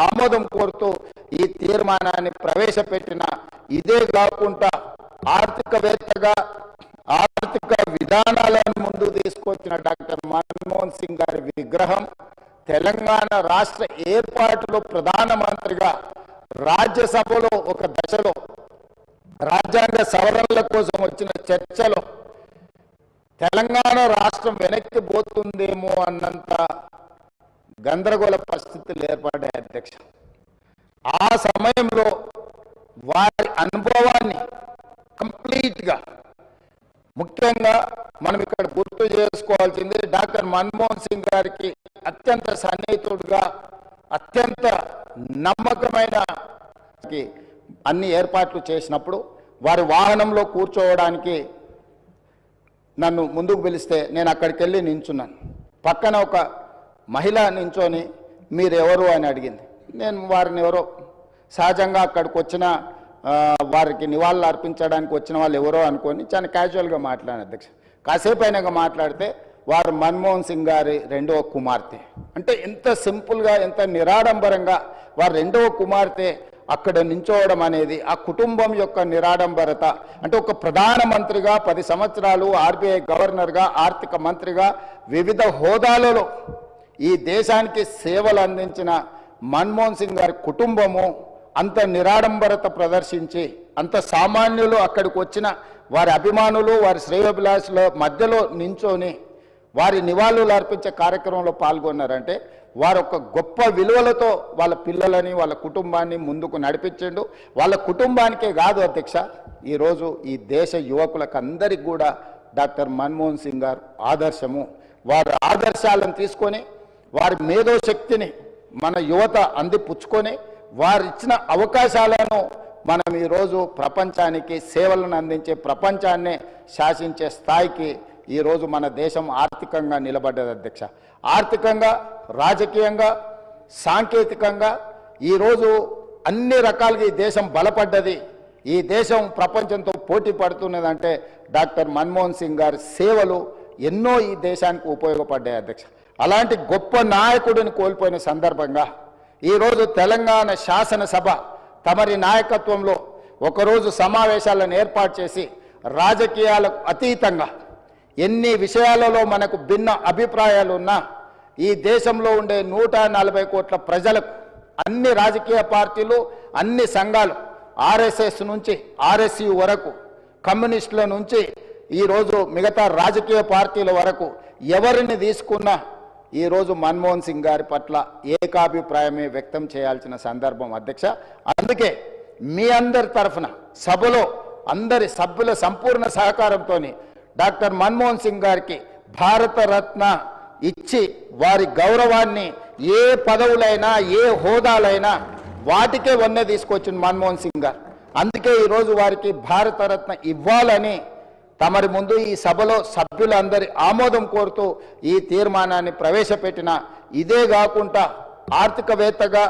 ఆమోదం కోరుతూ ఈ తీర్మానాన్ని ప్రవేశపెట్టిన ఇదే కాకుండా ఆర్థికవేత్తగా ఆర్థిక విధానాలను ముందు తీసుకొచ్చిన డాక్టర్ మన్మోహన్ సింగ్ గారి విగ్రహం తెలంగాణ రాష్ట్ర ఏర్పాటులో ప్రధానమంత్రిగా రాజ్యసభలో ఒక దశలో రాజ్యాంగ సవరణల కోసం వచ్చిన చర్చలో తెలంగాణ రాష్ట్రం వెనక్కి పోతుందేమో అన్నంత గందరగోళ పరిస్థితులు ఏర్పడ్డాయి అధ్యక్ష. ఆ సమయంలో వారి అనుభవాన్ని కంప్లీట్గా ముఖ్యంగా మనం ఇక్కడ గుర్తు చేసుకోవాల్సింది డాక్టర్ మన్మోహన్ సింగ్ గారికి అత్యంత సన్నిహితుడుగా అత్యంత నమ్మకమైన అన్ని ఏర్పాట్లు చేసినప్పుడు వారి వాహనంలో కూర్చోవడానికి నన్ను ముందుకు పిలిస్తే నేను అక్కడికి వెళ్ళి నించున్నాను. పక్కన ఒక మహిళ నించొని మీరు ఎవరు అని అడిగింది. నేను వారిని ఎవరో సహజంగా అక్కడికి వచ్చిన వారికి నివాళులు అర్పించడానికి వచ్చిన వాళ్ళు ఎవరో అనుకొని చాలా క్యాజువల్గా మాట్లాడాను అధ్యక్ష. కాసేపు అయినాక మాట్లాడితే వారు మన్మోహన్ సింగ్ గారి రెండవ కుమార్తె. అంటే ఎంత సింపుల్గా ఎంత నిరాడంబరంగా వారు రెండవ కుమార్తె అక్కడ నించోవడం అనేది ఆ కుటుంబం యొక్క నిరాడంబరత. అంటే ఒక ప్రధానమంత్రిగా పది సంవత్సరాలు ఆర్బీఐ గవర్నర్గా ఆర్థిక మంత్రిగా వివిధ హోదాలలో ఈ దేశానికి సేవలు అందించిన మన్మోహన్ సింగ్ గారి కుటుంబము అంత నిరాడంబరత ప్రదర్శించి అంత సామాన్యులు అక్కడికి వచ్చిన వారి అభిమానులు వారి శ్రేయోభిలాషుల మధ్యలో నించొని వారి నివాళులు అర్పించే కార్యక్రమంలో పాల్గొన్నారంటే వారు ఒక గొప్ప విలువలతో వాళ్ళ పిల్లలని వాళ్ళ కుటుంబాన్ని ముందుకు నడిపించిండు. వాళ్ళ కుటుంబానికే కాదు అధ్యక్ష ఈరోజు ఈ దేశ యువకులకు అందరికి కూడా డాక్టర్ మన్మోహన్ సింగ్ గారు ఆదర్శము. వారి ఆదర్శాలను తీసుకొని వారి మేధోశక్తిని మన యువత అందిపుచ్చుకొని పుచ్చుకొని వారిచ్చిన అవకాశాలను మనం ఈరోజు ప్రపంచానికి సేవలను అందించే ప్రపంచాన్ని శాసించే స్థాయికి ఈరోజు మన దేశం ఆర్థికంగా నిలబడ్డది అధ్యక్ష. ఆర్థికంగా రాజకీయంగా సాంకేతికంగా ఈరోజు అన్ని రకాలుగా ఈ దేశం బలపడ్డది. ఈ దేశం ప్రపంచంతో పోటీ పడుతున్నదంటే డాక్టర్ మన్మోహన్ సింగ్ గారి సేవలు ఎన్నో ఈ దేశానికి ఉపయోగపడ్డాయి అధ్యక్ష. అలాంటి గొప్ప నాయకుడిని కోల్పోయిన సందర్భంగా ఈరోజు తెలంగాణ శాసనసభ తమరి నాయకత్వంలో ఒకరోజు సమావేశాలను ఏర్పాటు చేసి రాజకీయాలకు అతీతంగా ఎన్ని విషయాలలో మనకు భిన్న అభిప్రాయాలు ఉన్నా ఈ దేశంలో ఉండే నూట నలభై కోట్ల ప్రజలకు అన్ని రాజకీయ పార్టీలు అన్ని సంఘాలు ఆర్ఎస్ఎస్ నుంచి ఆర్ఎస్యు వరకు కమ్యూనిస్టుల నుంచి ఈరోజు మిగతా రాజకీయ పార్టీల వరకు ఎవరిని తీసుకున్నా ఈరోజు మన్మోహన్ సింగ్ గారి పట్ల ఏకాభిప్రాయమే వ్యక్తం చేయాల్సిన సందర్భం అధ్యక్ష. అందుకే మీ అందరి తరఫున సభలో అందరి సభ్యుల సంపూర్ణ సహకారంతో డాక్టర్ మన్మోహన్ సింగ్ గారికి భారతరత్న ఇచ్చి వారి గౌరవాన్ని ఏ పదవులైనా ఏ హోదాలైనా వాటికే వన్నె తీసుకొచ్చింది మన్మోహన్ సింగ్ గారు. అందుకే ఈరోజు వారికి భారతరత్న ఇవ్వాలని తమరి ముందు ఈ సభలో సభ్యులందరి ఆమోదం కోరుతూ ఈ తీర్మానాన్ని ప్రవేశపెట్టిన ఇదే కాకుండా ఆర్థికవేత్తగా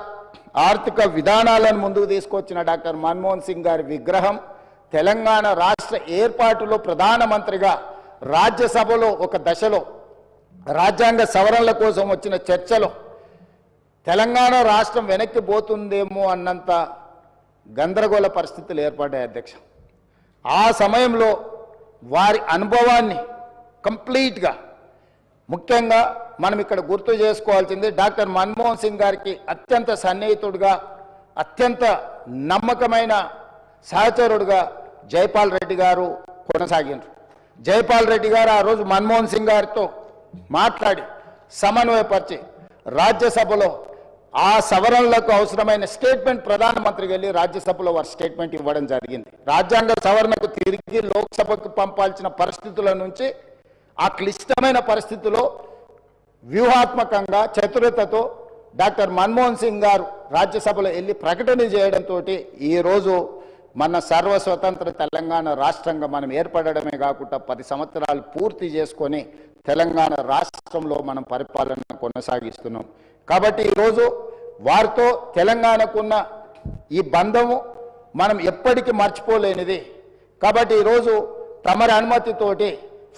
ఆర్థిక విధానాలను ముందుకు తీసుకొచ్చిన డాక్టర్ మన్మోహన్ సింగ్ గారి విగ్రహం తెలంగాణ రాష్ట్ర ఏర్పాటులో ప్రధానమంత్రిగా రాజ్యసభలో ఒక దశలో రాజ్యాంగ సవరణల కోసం వచ్చిన చర్చలో తెలంగాణ రాష్ట్రం వెనక్కి పోతుందేమో అన్నంత గందరగోళ పరిస్థితులు ఏర్పడ్డాయి అధ్యక్ష. ఆ సమయంలో వారి అనుభవాన్ని కంప్లీట్గా ముఖ్యంగా మనం ఇక్కడ గుర్తు చేసుకోవాల్సింది డాక్టర్ మన్మోహన్ సింగ్ గారికి అత్యంత సన్నిహితుడుగా అత్యంత నమ్మకమైన సహచరుడుగా జైపాల్ రెడ్డి గారు కొనసాగినారు జైపాల్ రెడ్డి గారు ఆ రోజు మన్మోహన్ సింగ్ గారితో మాట్లాడి సమన్వయపరిచి రాజ్యసభలో ఆ సవరణలకు అవసరమైన స్టేట్మెంట్ ప్రధానమంత్రికి వెళ్ళి రాజ్యసభలో వారు స్టేట్మెంట్ ఇవ్వడం జరిగింది. రాజ్యాంగ సవరణకు తిరిగి లోక్సభకు పంపాల్సిన పరిస్థితుల నుంచి ఆ క్లిష్టమైన పరిస్థితిలో వ్యూహాత్మకంగా చతురతతో డాక్టర్ మన్మోహన్ సింగ్ గారు రాజ్యసభలో వెళ్ళి ప్రకటన చేయడంతో ఈరోజు మన సర్వ స్వతంత్ర తెలంగాణ రాష్ట్రంగా మనం ఏర్పడడమే కాకుండా పది సంవత్సరాలు పూర్తి చేసుకొని తెలంగాణ రాష్ట్రంలో మనం పరిపాలన కొనసాగిస్తున్నాం. కాబట్టి ఈరోజు వారితో తెలంగాణకున్న ఈ బంధము మనం ఎప్పటికీ మర్చిపోలేనిది. కాబట్టి ఈరోజు తమరి అనుమతితోటి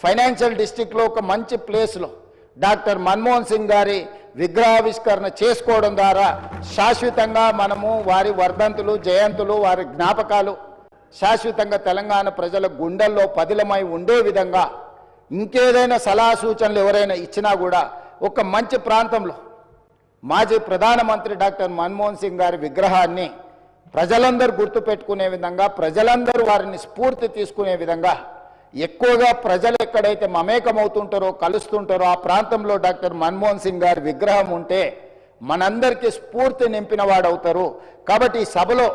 ఫైనాన్షియల్ డిస్టిక్లో ఒక మంచి ప్లేస్లో డాక్టర్ మన్మోహన్ సింగ్ గారి విగ్రహావిష్కరణ చేసుకోవడం ద్వారా శాశ్వతంగా మనము వారి వర్ధంతులు జయంతులు వారి జ్ఞాపకాలు శాశ్వతంగా తెలంగాణ ప్రజల గుండెల్లో పదిలమై ఉండే విధంగా ఇంకేదైనా సలహా సూచనలు ఎవరైనా ఇచ్చినా కూడా ఒక మంచి ప్రాంతంలో మాజీ ప్రధానమంత్రి డాక్టర్ మన్మోహన్ సింగ్ గారి విగ్రహాన్ని ప్రజలందరూ గుర్తుపెట్టుకునే విధంగా ప్రజలందరూ వారిని స్ఫూర్తి తీసుకునే విధంగా ఎక్కువగా ప్రజలు ఎక్కడైతే మమేకమవుతుంటారో కలుస్తుంటారో ఆ ప్రాంతంలో డాక్టర్ మన్మోహన్ సింగ్ గారి విగ్రహం ఉంటే మనందరికీ స్ఫూర్తి నింపిన వాడవుతారు. కాబట్టి ఈ సభలో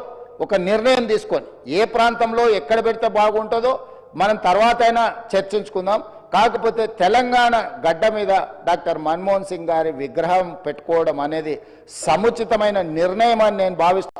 ఒక నిర్ణయం తీసుకొని ఏ ప్రాంతంలో ఎక్కడ పెడితే బాగుంటుందో మనం తర్వాత అయినా చర్చించుకుందాం. కాకపోతే తెలంగాణ గడ్డ మీద డాక్టర్ మన్మోహన్ సింగ్ గారి విగ్రహం పెట్టుకోవడం అనేది సముచితమైన నిర్ణయం అని నేను భావిస్తున్నాను